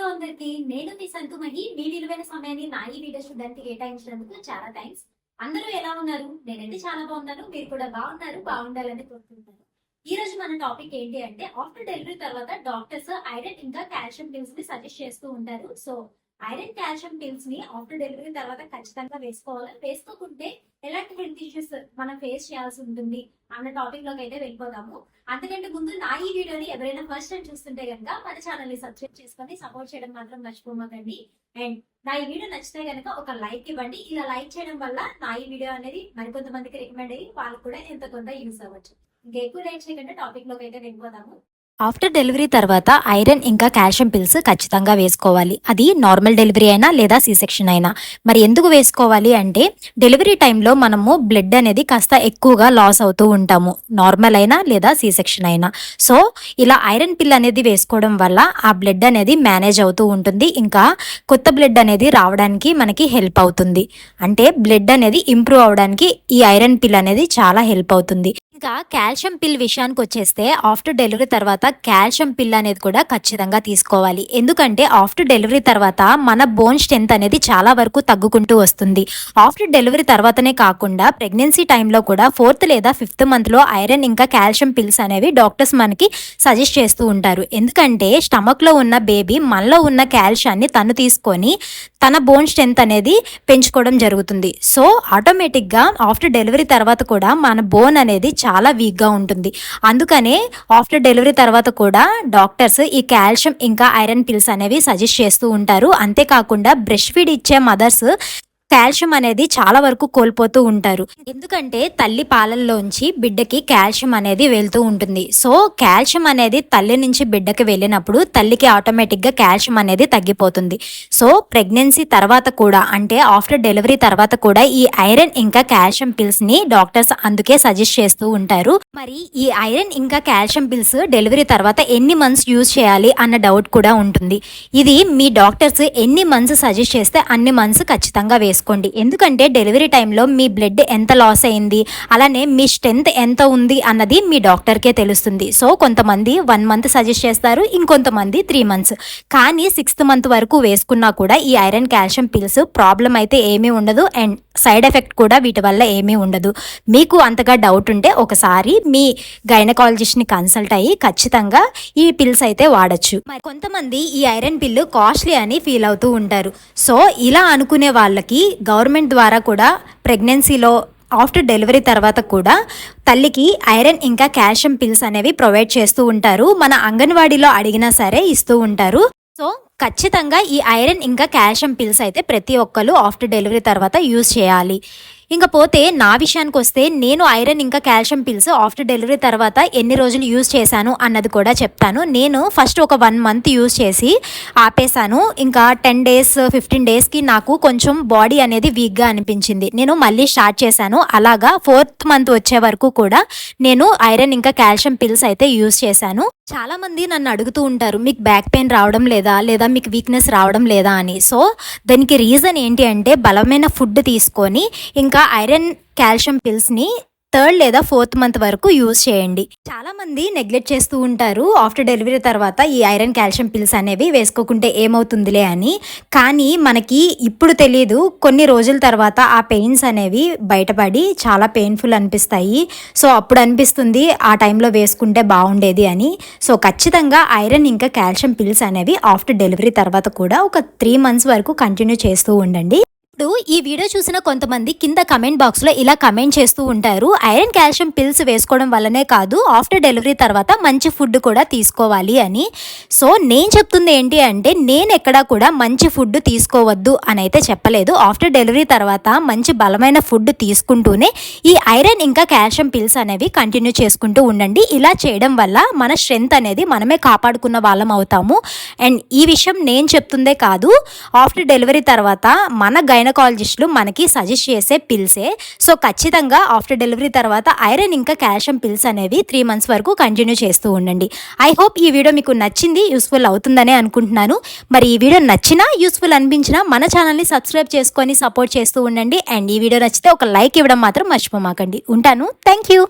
Hello అందరికి నేను మీ సంతుమహి మీ విలువైన సమయాన్ని నా ఈ వీడియో చూడడానికి కేటాయించినందుకు చాలా థ్యాంక్స్. అందరూ ఎలా ఉన్నారు? నేనైతే చాలా బాగున్నాను. మీరు కూడా బాగున్నారు బాగుండాలని కోరుకుంటున్నాను. ఈ రోజు మన టాపిక్ ఏంటి అంటే ఆఫ్టర్ డెలివరీ తర్వాత డాక్టర్స్ ఐరన్ ఇంకా కాల్షియం పిల్స్ని సజెస్ట్ చేస్తూ ఉంటారు. సో ఐరన్ కాల్షియం పిల్స్ని ఆఫ్టర్ డెలివరీ తర్వాత ఖచ్చితంగా వేసుకోవాలి. వేసుకోకుంటే ఎలాంటి హెల్త్ ఇష్యూస్ మనం ఫేస్ చేయాల్సి ఉంటుంది అన్న టాపిక్లోకి అయితే వెళ్ళిపోదాము అంతకంటే ముందు నా ఈ వీడియోని ఎవరైనా ఫస్ట్ టైం చూస్తుంటే కనుక మన ఛానల్ని సబ్స్క్రైబ్ చేసుకొని సపోర్ట్ చేయడం మాత్రం మర్చిపోమాకండి. అండ్ నా ఈ వీడియో నచ్చితే కనుక ఒక లైక్ ఇవ్వండి. ఇలా లైక్ చేయడం వల్ల నా ఈ వీడియో అనేది మరికొంతమందికి రికమెండ్ అయ్యి వాళ్ళకు కూడా ఎంత కొంత యూస్ అవ్వచ్చు. ఇంకా ఎక్కువ లైక్ చేయకుండా టాపిక్లోకి అయితే వెళ్ళిపోదాము ఆఫ్టర్ డెలివరీ తర్వాత ఐరన్ ఇంకా కాల్షియం పిల్స్ ఖచ్చితంగా వేసుకోవాలి. అది నార్మల్ డెలివరీ అయినా లేదా సి సెక్షన్ అయినా. మరి ఎందుకు వేసుకోవాలి అంటే డెలివరీ టైంలో మనము బ్లడ్ అనేది కాస్త ఎక్కువగా లాస్ అవుతూ ఉంటాము. నార్మల్ అయినా లేదా సి సెక్షన్ అయినా. సో ఇలా ఐరన్ పిల్ అనేది వేసుకోవడం వల్ల ఆ బ్లడ్ అనేది మేనేజ్ అవుతూ ఉంటుంది. ఇంకా కొత్త బ్లడ్ అనేది రావడానికి మనకి హెల్ప్ అవుతుంది. అంటే బ్లడ్ అనేది ఇంప్రూవ్ అవడానికి ఈ ఐరన్ పిల్ అనేది చాలా హెల్ప్ అవుతుంది. ఇంకా కాల్షియం పిల్ విషయానికి వచ్చేస్తే ఆఫ్టర్ డెలివరీ తర్వాత కాల్షియం పిల్ అనేది కూడా ఖచ్చితంగా తీసుకోవాలి. ఎందుకంటే ఆఫ్టర్ డెలివరీ తర్వాత మన బోన్ స్ట్రెంత్ అనేది చాలా వరకు తగ్గుకుంటూ వస్తుంది. ఆఫ్టర్ డెలివరీ తర్వాతనే కాకుండా ప్రెగ్నెన్సీ టైంలో కూడా ఫోర్త్ లేదా ఫిఫ్త్ మంత్లో ఐరన్ ఇంకా కాల్షియం పిల్స్ అనేవి డాక్టర్స్ మనకి సజెస్ట్ చేస్తూ ఉంటారు. ఎందుకంటే స్టమక్లో ఉన్న బేబీ మనలో ఉన్న కాల్షియాన్ని తను తీసుకొని తన బోన్ స్ట్రెంత్ అనేది పెంచుకోవడం జరుగుతుంది. సో ఆటోమేటిక్గా ఆఫ్టర్ డెలివరీ తర్వాత కూడా మన బోన్ అనేది చాలా చాలా వీక్గా ఉంటుంది. అందుకనే ఆఫ్టర్ డెలివరీ తర్వాత కూడా డాక్టర్స్ ఈ కాల్షియం ఇంకా ఐరన్ పిల్స్ అనేవి సజెస్ట్ చేస్తూ ఉంటారు. అంతేకాకుండా బ్రెస్ట్ ఫీడ్ ఇచ్చే మదర్స్ కాల్షియం అనేది చాలా వరకు కోల్పోతూ ఉంటారు. ఎందుకంటే తల్లి పాలల్లోంచి బిడ్డకి కాల్షియం అనేది వెళ్తూ ఉంటుంది. సో కాల్షియం అనేది తల్లి నుంచి బిడ్డకి వెళ్ళినప్పుడు తల్లికి ఆటోమేటిక్గా కాల్షియం అనేది తగ్గిపోతుంది. సో ప్రెగ్నెన్సీ తర్వాత కూడా అంటే ఆఫ్టర్ డెలివరీ తర్వాత కూడా ఈ ఐరన్ ఇంకా కాల్షియం పిల్స్ని డాక్టర్స్ అందుకే సజెస్ట్ చేస్తూ ఉంటారు. మరి ఈ ఐరన్ ఇంకా కాల్షియం పిల్స్ డెలివరీ తర్వాత ఎన్ని మంత్స్ యూజ్ చేయాలి అన్న డౌట్ కూడా ఉంటుంది. ఇది మీ డాక్టర్స్ ఎన్ని మంత్స్ సజెస్ట్ చేస్తే అన్ని మంత్స్ ఖచ్చితంగా చేసుకోండి ఎందుకంటే డెలివరీ టైంలో మీ బ్లడ్ ఎంత లాస్ అయింది అలానే మీ స్ట్రెంత్ ఎంత ఉంది అన్నది మీ డాక్టర్కే తెలుస్తుంది. సో కొంతమంది వన్ మంత్ సజెస్ట్ చేస్తారు ఇంకొంతమంది త్రీ మంత్స్. కానీ సిక్స్త్ మంత్ వరకు వేసుకున్నా కూడా ఈ ఐరన్ కాల్షియం పిల్స్ ప్రాబ్లం అయితే ఏమీ ఉండదు. అండ్ సైడ్ ఎఫెక్ట్ కూడా వీటి వల్ల ఏమీ ఉండదు. మీకు అంతగా డౌట్ ఉంటే ఒకసారి మీ గైనకాలజిస్ట్ని కన్సల్ట్ అయ్యి ఖచ్చితంగా ఈ పిల్స్ అయితే వాడచ్చు. మరి కొంతమంది ఈ ఐరన్ పిల్లు కాస్ట్లీ అని ఫీల్ అవుతూ ఉంటారు. సో ఇలా అనుకునే వాళ్ళకి గవర్నమెంట్ ద్వారా కూడా ప్రెగ్నెన్సీలో ఆఫ్టర్ డెలివరీ తర్వాత కూడా తల్లికి ఐరన్ ఇంకా కాల్షియం పిల్స్ అనేవి ప్రొవైడ్ చేస్తూ ఉంటారు. మన అంగన్వాడీలో అడిగినా సరే ఇస్తూ ఉంటారు. సో ఖచ్చితంగా ఈ ఐరన్ ఇంకా కాల్షియం పిల్స్ అయితే ప్రతి ఒక్కరు ఆఫ్టర్ డెలివరీ తర్వాత యూజ్ చేయాలి. ఇంకా పోతే నా విషయానికి వస్తే నేను ఐరన్ ఇంకా కాల్షియం పిల్స్ ఆఫ్టర్ డెలివరీ తర్వాత ఎన్ని రోజులు యూజ్ చేశాను అన్నది కూడా చెప్తాను. నేను ఫస్ట్ ఒక వన్ మంత్ యూజ్ చేసి ఆపేశాను. ఇంకా టెన్ డేస్ ఫిఫ్టీన్ డేస్కి నాకు కొంచెం బాడీ అనేది వీక్గా అనిపించింది. నేను మళ్ళీ స్టార్ట్ చేశాను. అలాగా ఫోర్త్ మంత్ వచ్చే వరకు కూడా నేను ఐరన్ ఇంకా కాల్షియం పిల్స్ అయితే యూజ్ చేశాను. చాలా మంది నన్ను అడుగుతూ ఉంటారు మీకు బ్యాక్ పెయిన్ రావడం లేదా? లేదా మీకు వీక్నెస్ రావడం లేదా? అని. సో దానికి రీజన్ ఏంటి అంటే బలమైన ఫుడ్ తీసుకొని ఇంకా ఐరన్ కాల్షియం పిల్స్ని థర్డ్ లేదా ఫోర్త్ మంత్ వరకు యూజ్ చేయండి. చాలా మంది నెగ్లెక్ట్ చేస్తూ ఉంటారు. ఆఫ్టర్ డెలివరీ తర్వాత ఈ ఐరన్ కాల్షియం పిల్స్ అనేవి వేసుకోకుంటే ఏమవుతుందిలే అని. కానీ మనకి ఇప్పుడు తెలియదు కొన్ని రోజుల తర్వాత ఆ పెయిన్స్ అనేవి బయటపడి చాలా పెయిన్ఫుల్ అనిపిస్తాయి. సో అప్పుడు అనిపిస్తుంది ఆ టైంలో వేసుకుంటే బాగుండేది అని. సో ఖచ్చితంగా ఐరన్ ఇంకా కాల్షియం పిల్స్ అనేవి ఆఫ్టర్ డెలివరీ తర్వాత కూడా ఒక త్రీ మంత్స్ వరకు కంటిన్యూ చేస్తూ ఉండండి. ఇప్పుడు ఈ వీడియో చూసిన కొంతమంది కింద కమెంట్ బాక్స్లో ఇలా కమెంట్ చేస్తూ ఉంటారు. ఐరన్ కాల్షియం పిల్స్ వేసుకోవడం వల్లనే కాదు ఆఫ్టర్ డెలివరీ తర్వాత మంచి ఫుడ్ కూడా తీసుకోవాలి అని. సో నేను చెప్తుంది ఏంటి అంటే నేను ఎక్కడా కూడా మంచి ఫుడ్ తీసుకోవద్దు అని అయితే చెప్పలేదు. ఆఫ్టర్ డెలివరీ తర్వాత మంచి బలమైన ఫుడ్ తీసుకుంటూనే ఈ ఐరన్ ఇంకా కాల్షియం పిల్స్ అనేవి కంటిన్యూ చేసుకుంటూ ఉండండి. ఇలా చేయడం వల్ల మన స్ట్రెంత్ అనేది మనమే కాపాడుకున్న వాళ్ళం అవుతాము. అండ్ ఈ విషయం నేను చెప్తుందే కాదు ఆఫ్టర్ డెలివరీ తర్వాత మన గైన గైనకాలజిస్టులు మనకి సజెస్ట్ చేసే పిల్సే సో ఖచ్చితంగా ఆఫ్టర్ డెలివరీ తర్వాత ఐరన్ ఇంకా కాల్షియం పిల్స్ అనేవి త్రీ మంత్స్ వరకు కంటిన్యూ చేస్తూ ఉండండి. ఐ హోప్ ఈ వీడియో మీకు నచ్చింది యూస్ఫుల్ అవుతుందనే అనుకుంటున్నాను. మరి ఈ వీడియో నచ్చినా యూస్ఫుల్ అనిపించినా మన ఛానల్ని సబ్స్క్రైబ్ చేసుకొని సపోర్ట్ చేస్తూ ఉండండి. అండ్ ఈ వీడియో నచ్చితే ఒక లైక్ ఇవ్వడం మాత్రం మర్చిపోమాకండి. ఉంటాను. Thank you